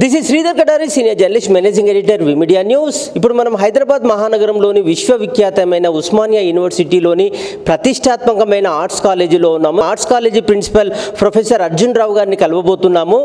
This is Sridhar Katari senior journalist managing editor V media news ఇప్పుడు మనం హైదరాబాద్ మహానగరంలోని విశ్వవిఖ్యాతమైన ఉస్మానియా యూనివర్సిటీలోని ప్రతిష్టాత్మకమైన arts కాలేజీలో ఉన్నాము. Arts college principal professor Arjun Rao గారిని కలవబోతున్నాము.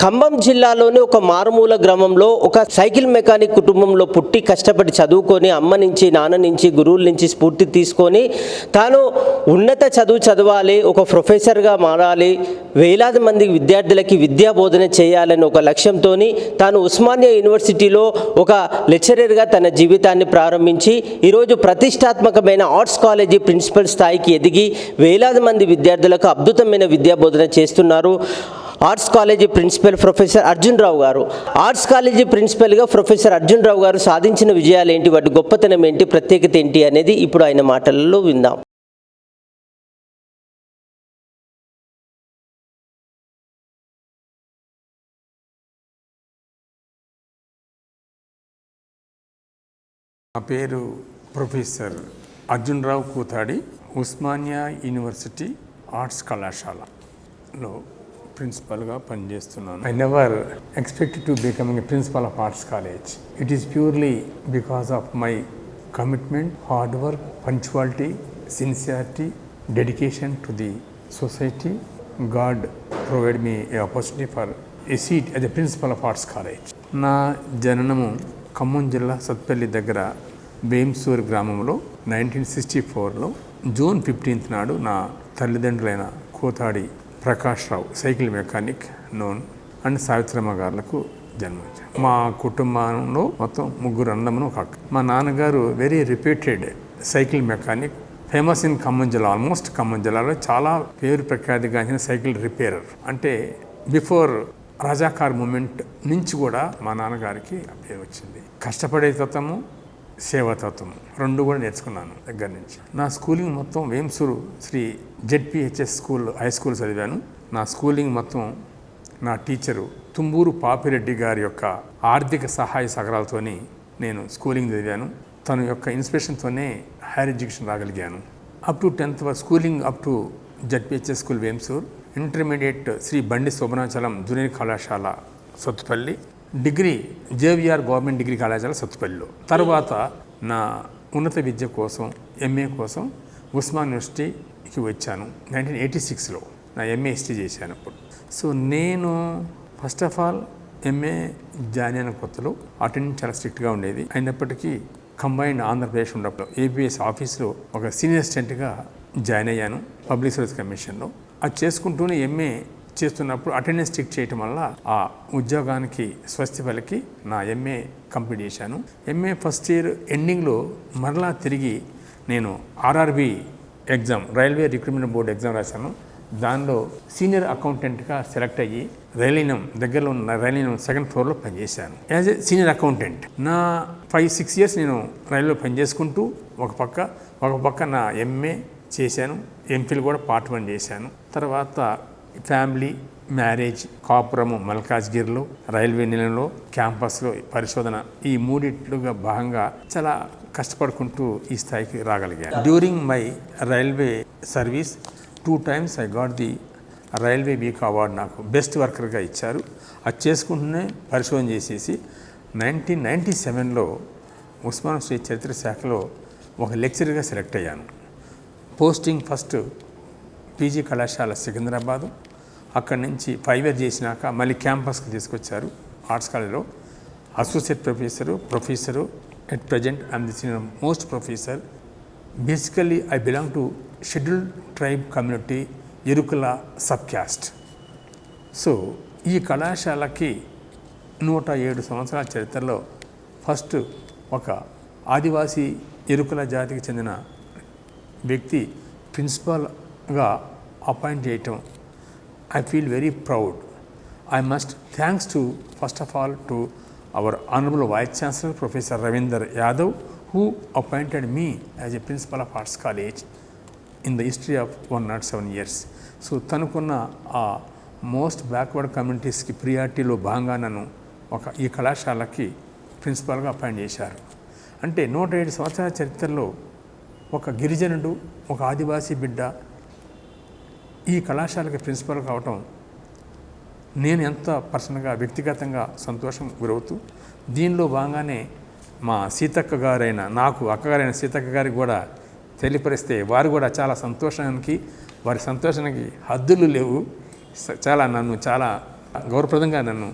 ఖమ్మం జిల్లాలోని ఒక మారుమూల గ్రామంలో ఒక సైకిల్ మెకానిక్ కుటుంబంలో పుట్టి కష్టపడి చదువుకొని అమ్మ నుంచి నాన్న నుంచి గురువుల నుంచి స్ఫూర్తి తీసుకొని తాను ఉన్నత చదువు చదవాలి ఒక ప్రొఫెసర్గా మారాలి వేలాది మంది విద్యార్థులకి విద్యా బోధన చేయాలని ఒక లక్ష్యంతో తాను ఉస్మానియా యూనివర్సిటీలో ఒక లెక్చరర్గా తన జీవితాన్ని ప్రారంభించి ఈరోజు ప్రతిష్టాత్మకమైన ఆర్ట్స్ కాలేజీ ప్రిన్సిపల్ స్థాయికి ఎదిగి వేలాది మంది విద్యార్థులకు అద్భుతమైన విద్యా బోధన చేస్తున్నారు. Arts college principal professor Arjun Rao garu. Arts college ప్రిన్సిపల్గా professor Arjun Rao garu సాధించిన విజయాలు ఏంటి? వాటి గొప్పతనం ఏంటి? ప్రత్యేకత ఏంటి? అనేది ఇప్పుడు ఆయన మాటలలో విందాం. నా పేరు professor Arjun Rao Kuthadi Osmania university arts కళాశాలలో. ప్రిన్సిపల్గా పనిచేస్తున్నాను. I never expect to becoming a principal of arts college it is purely because of my commitment hard work punctuality sincerity dedication to the society God provide me a opportunity for a seat as a principal of arts college నా జననము ఖమ్మం జిల్లా సత్పల్లి దగ్గర వేంసూర్ గ్రామంలో nineteen sixty ఫోర్లో June fifteenth నాడు నా తల్లిదండ్రులైన Kothadi Prakash Rao cycle mechanic known and Savitramma గారులకు జన్మించారు మా కుటుంబంలో మొత్తం ముగ్గురు అన్నమును ఒక అక్క. మా నాన్నగారు very repeated cycle mechanic famous in Khammam జిల్లా ఆల్మోస్ట్ ఖమ్మం జిల్లాలో చాలా పేరు ప్రఖ్యాతిగాంచిన సైకిల్ రిపేరర్. అంటే బిఫోర్ రాజాకార్ మూమెంట్ నుంచి కూడా మా నాన్నగారికి పేరు వచ్చింది. కష్టపడే తత్వము సేవాతత్వం. రెండు కూడా నేర్చుకున్నాను దగ్గర నుంచి. నా స్కూలింగ్ మొత్తం Vemsoor Shri ZPHS school high school చదివాను. నా స్కూలింగ్ మొత్తం నా టీచరు తుంబూరు పాపిరెడ్డి గారి యొక్క ఆర్థిక సహాయ సహకారాలతోని నేను స్కూలింగ్ చదివాను. తన యొక్క ఇన్స్పిరేషన్తోనే higher education రాగలిగాను. Up to tenth schooling up to ZPHS school Vemsoor. Intermediate Shri Bandi Sobhanachalam junior కళాశాల Sathupalli. Degree JVR government degree కళాశాల సత్తుపల్లిలో. తర్వాత నా ఉన్నత విద్య కోసం ఎంఏ కోసం ఉస్మాన్ యూనివర్సిటీకి వచ్చాను. నైన్టీన్ ఎయిటీ సిక్స్లో నా ఎంఏ హిస్టరీ చేశాను అప్పుడు. సో నేను first of all MA join అయిన కొత్తలో అటెండెన్స్ చాలా స్ట్రిక్ట్గా ఉండేది. అయినప్పటికీ కంబైన్డ్ ఆంధ్రప్రదేశ్ ఉన్నప్పుడు ఏపీఎస్ ఆఫీస్లో ఒక సీనియర్ అసిస్టెంట్గా జాయిన్ అయ్యాను పబ్లిక్ సర్వీస్ కమిషన్లో. అది చేసుకుంటూనే ఎంఏ చేస్తున్నప్పుడు అటెండెన్స్ స్టిక్ చేయటం వల్ల ఆ ఉద్యోగానికి స్వస్తి పలికి నా ఎంఏ కంప్లీట్ చేశాను. ఎంఏ ఫస్ట్ ఇయర్ ఎండింగ్లో మరలా తిరిగి నేను RRB exam railway recruitment board exam రాశాను. దానిలో సీనియర్ అకౌంటెంట్గా సెలెక్ట్ అయ్యి రైలినం దగ్గరలో ఉన్న రైలినం సెకండ్ ఫ్లోర్లో పనిచేశాను. యాజ్ ఏ సీనియర్ అకౌంటెంట్ నా ఫైవ్ సిక్స్ ఇయర్స్ నేను రైల్లో పనిచేసుకుంటూ ఒక పక్క ఒక పక్క నా ఎంఏ చేశాను. ఎంఫిల్ కూడా పార్ట్ వన్ చేశాను. తర్వాత ఫ్యామిలీ మ్యారేజ్ కాపురము మల్కాజ్గిరిలో రైల్వే నిలయంలో క్యాంపస్లో పరిశోధన ఈ మూడిట్లుగా భాగంగా చాలా కష్టపడుకుంటూ ఈ స్థాయికి రాగలిగాను. During my railway service two times I got the railway week award నాకు బెస్ట్ వర్కర్గా ఇచ్చారు. అది చేసుకుంటూనే పరిశోధన చేసేసి నైన్టీన్ నైంటీ సెవెన్లో ఉస్మాన్ శ్రీ చరిత్ర శాఖలో ఒక లెక్చరర్గా సెలెక్ట్ అయ్యాను. పోస్టింగ్ ఫస్ట్ పీజీ కళాశాల సికింద్రాబాదు అక్కడి నుంచి ఫైవ్ ఇయర్ చేసినాక మళ్ళీ క్యాంపస్కి తీసుకొచ్చారు ఆర్ట్స్ కాలేజ్లో. Associate professor professor at present I'm the senior most professor. Basically I belong to scheduled tribe community Erukula sub caste so ఈ కళాశాలకి నూట ఏడు సంవత్సరాల చరిత్రలో ఫస్ట్ ఒక ఆదివాసీ ఎరుకుల జాతికి చెందిన వ్యక్తి ప్రిన్సిపాల్గా అపాయింట్ చేయటం I feel very proud I must thanks to first of all to our honourable vice chancellor professor Ravinder Yadav who appointed me as a principal of arts college in the history of one not seven years so తనకున్న ఆ most backward కమ్యూనిటీస్కి ప్రియారిటీలో భాగంగా నన్ను ఒక ఈ కళాశాలకి ప్రిన్సిపాల్గా appoint చేశారు. అంటే నూట ఏడు సంవత్సరాల చరిత్రలో ఒక గిరిజనుడు ఒక ఆదివాసీ బిడ్డ ఈ కళాశాలకి ప్రిన్సిపల్ కావటం నేను ఎంత పర్సనల్గా వ్యక్తిగతంగా సంతోషం గురవుతూ దీనిలో భాగంగానే మా సీతక్క గారైన నాకు అక్కగారైన సీతక్క గారికి కూడా తెలియపరిస్తే వారు కూడా చాలా సంతోషానికి వారి సంతోషానికి హద్దులు లేవు. చాలా నన్ను చాలా గౌరవప్రదంగా నన్ను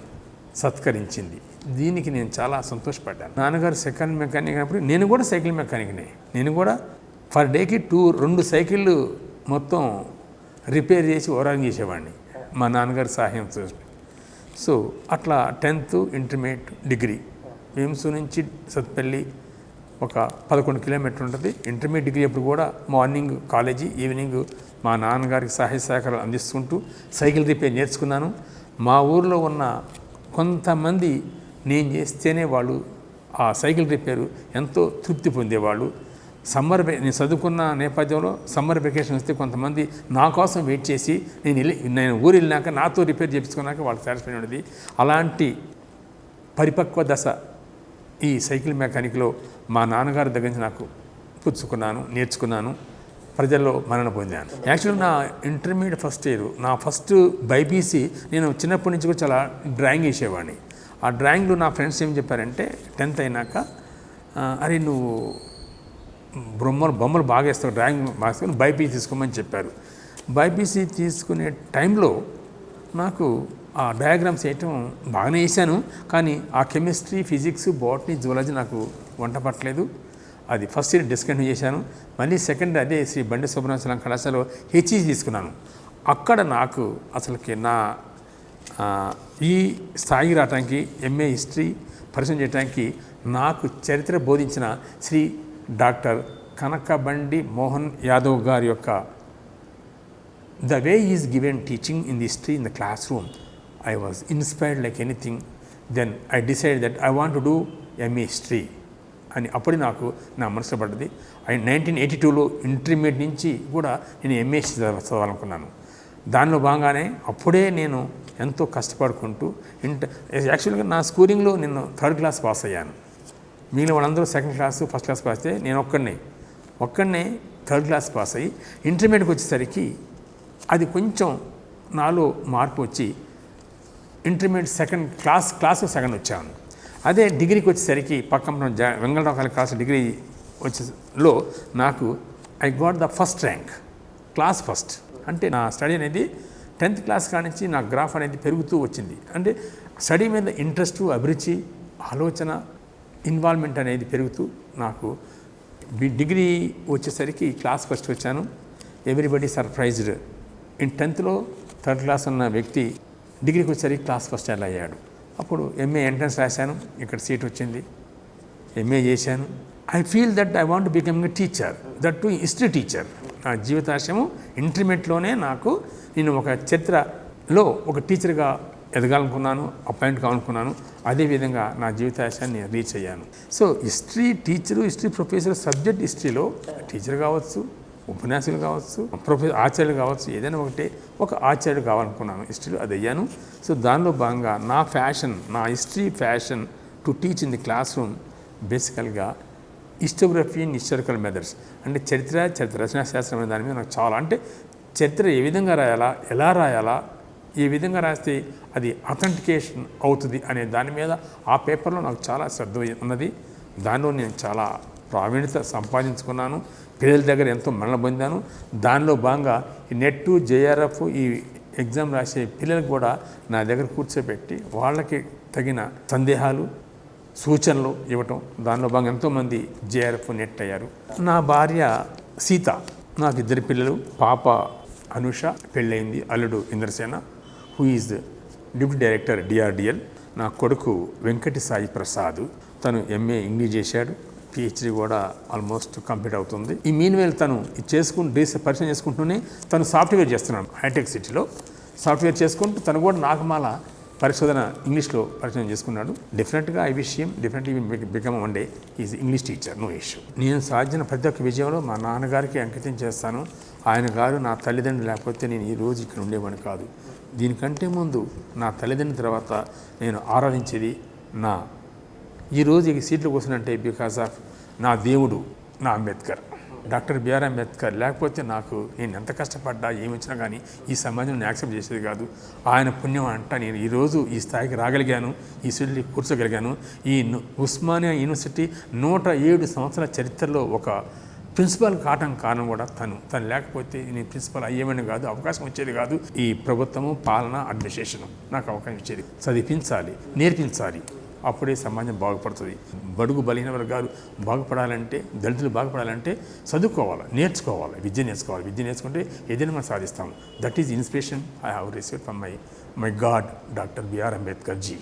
సత్కరించింది. దీనికి నేను చాలా సంతోషపడ్డాను. నాన్నగారు సైకిల్ మెకానిక్ అయినప్పుడు నేను కూడా సైకిల్ మెకానిక్నే. నేను కూడా ఫర్ డేకి టూ రెండు సైకిళ్ళు మొత్తం రిపేర్ చేసి ఓరాన్ చేసేవాడిని. మా నాన్నగారి చూసి సో అట్లా టెన్త్ ఇంటర్మీడియట్ డిగ్రీ వేమ్స్ నుంచి సత్పల్లి ఒక పదకొండు కిలోమీటర్ ఉంటుంది. ఇంటర్మీడియట్ డిగ్రీ అప్పుడు కూడా మార్నింగ్ కాలేజీ ఈవినింగ్ మా నాన్నగారికి సహాయ సహకారాలు అందిస్తుంటూ సైకిల్ రిపేర్ నేర్చుకున్నాను. మా ఊరిలో ఉన్న కొంతమంది నేను చేస్తేనే వాళ్ళు ఆ సైకిల్ రిపేరు ఎంతో తృప్తి పొందేవాళ్ళు. సమ్మర్ నేను చదువుకున్న నేపథ్యంలో సమ్మర్ వెకేషన్ వస్తే కొంతమంది నా కోసం వెయిట్ చేసి నేను వెళ్ళి నేను ఊరు వెళ్ళినాక నాతో రిపేర్ చేయించుకున్నాక వాళ్ళకి సాటిస్ఫై ఉండేది. అలాంటి పరిపక్వ దశ ఈ సైకిల్ మెకానిక్లో మా నాన్నగారి దగ్గర నుంచి నాకు పుచ్చుకున్నాను నేర్చుకున్నాను ప్రజల్లో మరణ పొందాను. యాక్చువల్ నా ఇంటర్మీడియట్ ఫస్ట్ ఇయర్ నా ఫస్ట్ బైపీసీ నేను చిన్నప్పటి నుంచి కూడా చాలా డ్రాయింగ్ వేసేవాడిని ఆ డ్రాయింగ్లో నా ఫ్రెండ్స్ ఏం చెప్పారంటే టెన్త్ అయినాక అరే నువ్వు బొమ్మలు బొమ్మలు బాగా వేస్తారు డ్రాయింగ్ బాగా బైపీసీ తీసుకోమని చెప్పారు. బైపీసీ తీసుకునే టైంలో నాకు ఆ డయాగ్రామ్స్ వేయటం బాగానే వేసాను కానీ ఆ కెమిస్ట్రీ ఫిజిక్స్ బాటనీ జువాలజీ నాకు వంట పట్టలేదు. అది ఫస్ట్ ఇయర్ డిస్కంటిన్యూ చేశాను. మళ్ళీ సెకండ్ అదే శ్రీ బండి సుబ్రహ్మణ్యం కళాశాలలో హెచ్ఈ తీసుకున్నాను. అక్కడ నాకు అసలుకి నా ఈ స్థాయికి రావడానికి ఎంఏ హిస్టరీ పరిచయం చేయడానికి నాకు చరిత్ర బోధించిన శ్రీ డాక్టర్ కనకబండి మోహన్ యాదవ్ గారి యొక్క the way is given teaching in the history in the class room. I was inspired like anything. Then I decide that I want to do MA history అని అప్పుడు నాకు నా మనసులో పడ్డది. నైన్టీన్ ఎయిటీ టూలో ఇంటర్మీడియట్ నుంచి కూడా నేను ఎంఏ చదవాలనుకున్నాను. దానిలో బాగానే అప్పుడే నేను ఎంతో కష్టపడుకుంటూ ఇంటర్ యాక్చువల్గా నా స్కూలింగ్లో నేను థర్డ్ క్లాస్ పాస్ అయ్యాను. మిగిలిన వాళ్ళందరూ second class first class pass అయితే నేను ఒక్కడినే. ఒక్కడనే థర్డ్ క్లాస్ పాస్ అయ్యి ఇంటర్మీడియట్కి వచ్చేసరికి అది కొంచెం నాలో మార్పు వచ్చి intermediate second class class second వచ్చాను. అదే డిగ్రీకి వచ్చేసరికి పక్కన జా వెంగళరావు కాలేజ్ క్లాస్ డిగ్రీ వచ్చేలో నాకు I got the first rank class first అంటే నా స్టడీ అనేది టెన్త్ క్లాస్ కానించి నుంచి నా గ్రాఫ్ అనేది పెరుగుతూ వచ్చింది. అంటే స్టడీ మీద ఇంట్రెస్ట్ అభిరుచి ఆలోచన ఇన్వాల్వ్మెంట్ అనేది పెరుగుతూ నాకు డిగ్రీ వచ్చేసరికి క్లాస్ ఫస్ట్ వచ్చాను. ఎవ్రీబడి సర్ప్రైజ్డ్ ఇన్ టెన్త్లో థర్డ్ క్లాస్ ఉన్న వ్యక్తి డిగ్రీకి వచ్చేసరికి క్లాస్ ఫస్ట్ ఎలా అయ్యాడు. అప్పుడు ఎంఏ ఎంట్రన్స్ రాశాను. ఇక్కడ సీట్ వచ్చింది. ఎంఏ చేశాను. I feel that I want become a teacher that to history teacher నా జీవితాశయము ఇంటర్మీడియట్లోనే నాకు నేను ఒక చరిత్రలో ఒక టీచర్గా ఎదగాలనుకున్నాను అపాయింట్ కావాలనుకున్నాను అదేవిధంగా నా జీవితాశయాన్ని రీచ్ అయ్యాను. So history teacher history professor subject హిస్టరీలో టీచర్ కావచ్చు ఉపన్యాసులు కావచ్చు ప్రొఫెసర్ ఆచార్యులు కావచ్చు ఏదైనా ఒకటే ఒక ఆచార్యుడు కావాలనుకున్నాను హిస్టరీలో అది అయ్యాను. సో దానిలో భాగంగా నా ఫ్యాషన్ నా history passion to teach in the classroom బేసికల్గా హిస్టోగ్రఫీ అండ్ హిస్టారికల్ మెథడ్స్. అంటే చరిత్ర చరిత్ర రచనా శాస్త్రం అనే దాని మీద నాకు చాలా అంటే చరిత్ర ఏ విధంగా రాయాలా ఎలా రాయాలా ఈ విధంగా రాస్తే అది అథెంటికేషన్ అవుతుంది అనే దాని మీద ఆ పేపర్లో నాకు చాలా శ్రద్ధ ఉన్నది. దానిలో నేను చాలా ప్రావీణ్యత సంపాదించుకున్నాను. పిల్లల దగ్గర ఎంతో మరణ పొందాను. దానిలో భాగంగా ఈ నెట్ జేఆర్ఎఫ్ ఈ ఎగ్జామ్ రాసే పిల్లలకు కూడా నా దగ్గర కూర్చోబెట్టి వాళ్ళకి తగిన సందేహాలు సూచనలు ఇవ్వటం. దానిలో భాగంగా ఎంతోమంది జేఆర్ఎఫ్ నెట్ అయ్యారు. నా భార్య సీత నాకు ఇద్దరు పిల్లలు. పాప అనుష పెళ్ళయింది అల్లుడు Indrasena. Who is deputy director DRDL నా కొడుకు వెంకటి సాయి ప్రసాద్. తను ఎంఏ ఇంగ్లీష్ చేశాడు. పిహెచ్డి కూడా ఆల్మోస్ట్ కంప్లీట్ అవుతుంది. ఈ మీన్ వేల్ తను ఇది చేసుకుంటూ డీస్ పరిచయం చేసుకుంటూనే తను సాఫ్ట్వేర్ చేస్తున్నాడు హైటెక్ సిటీలో. సాఫ్ట్వేర్ చేసుకుంటూ తను కూడా నాగమాల పరిశోధన ఇంగ్లీష్లో పరిచయం చేసుకున్నాడు. డెఫినెట్గా ఐ విషయం definitely become one day is English teacher no issue నేను సాధించిన ప్రతి ఒక్క విజయంలో మా నాన్నగారికి అంకితం చేస్తాను. ఆయన గారు నా తల్లిదండ్రులు లేకపోతే నేను ఈ రోజు ఇక్కడ ఉండేవాడిని కాదు. దీనికంటే ముందు నా తల్లిదండ్రుల తర్వాత నేను ఆరాధించేది నా. ఈరోజు ఈ సీట్లు కూర్చున్నట్టే బికాస్ ఆఫ్ నా దేవుడు నా అంబేద్కర్. డాక్టర్ బిఆర్ అంబేద్కర్ లేకపోతే నాకు నేను ఎంత కష్టపడ్డా ఏమొచ్చినా కానీ ఈ సమాజం నేను యాక్సెప్ట్ చేసేది కాదు. ఆయన పుణ్యం అంట నేను ఈరోజు ఈ స్థాయికి రాగలిగాను ఈ సీట్లు కూర్చోగలిగాను. ఈ ఉస్మానియా యూనివర్సిటీ నూట ఏడు సంవత్సరాల చరిత్రలో ఒక ప్రిన్సిపల్ కావటం కారణం కూడా తను. తను లేకపోతే నేను ప్రిన్సిపల్ అయ్యేమని కాదు అవకాశం వచ్చేది కాదు. ఈ ప్రభుత్వము పాలన అడ్మినిస్ట్రేషన్ నాకు అవకాశం ఇచ్చేది. చదివించాలి నేర్పించాలి. అప్పుడే సమాజం బాగుపడుతుంది. బడుగు బలహీన వర్గాలు బాగుపడాలంటే దళితులు బాగుపడాలంటే చదువుకోవాలి నేర్చుకోవాలి విద్య నేర్చుకోవాలి. విద్య నేర్చుకుంటే ఏదైనా మనం సాధిస్తాము that is inspiration I have receive from my my God doctor BR Ambedkar ji